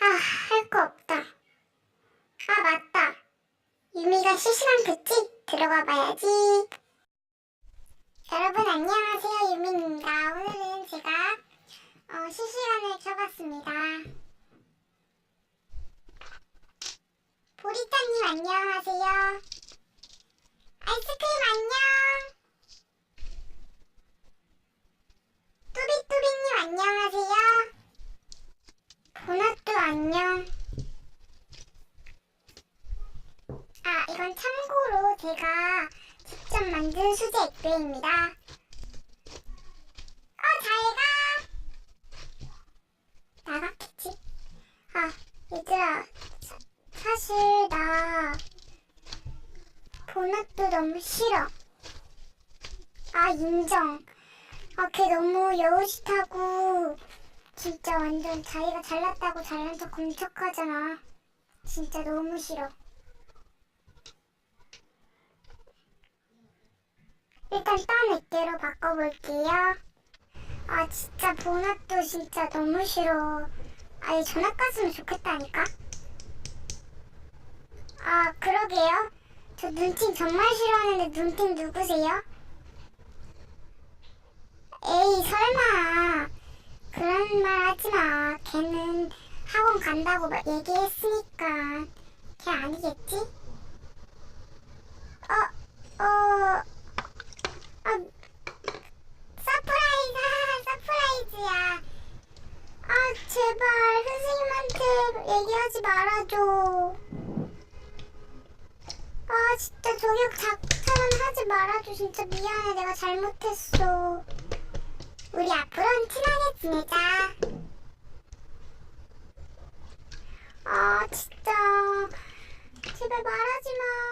아, 할 거 없다. 아, 맞다. 유미가 실시간 듣지? 들어가 봐야지. 여러분 안녕하세요. 유미입니다. 오늘은 제가 어, 실시간을 켜봤습니다. 보리타님 안녕하세요. 아이스크림 안녕. 뚜비뚜비님 안녕하세요. 보나또 안녕. 아, 이건 참고로 제가 직접 만든 수제 액배입니다. 어, 잘 가. 나갔겠지? 아, 얘들아. 사, 사실 나 보나또 너무 싫어. 아, 인정. 아, 걔 너무 여우짓하고 진짜 완전 자기가 잘났다고 잘난 척 검척하잖아. 진짜 너무 싫어. 일단 딴 액계로 바꿔볼게요. 아 진짜 보나또 진짜 너무 싫어. 아니 전학 갔으면 좋겠다니까. 아 그러게요. 저 눈팅 정말 싫어하는데 눈팅 누구세요? 에이 설마 그런 말 하지 마. 걔는 학원 간다고 막 얘기했으니까 걔 아니겠지? 어, 어, 아, 서프라이즈, 서프라이즈야. 아, 제발 선생님한테 얘기하지 말아줘. 아, 진짜 저격 작전은 하지 말아줘. 진짜 미안해. 내가 잘못했어. 우리 앞으로는 친하게 지내자. バばらします。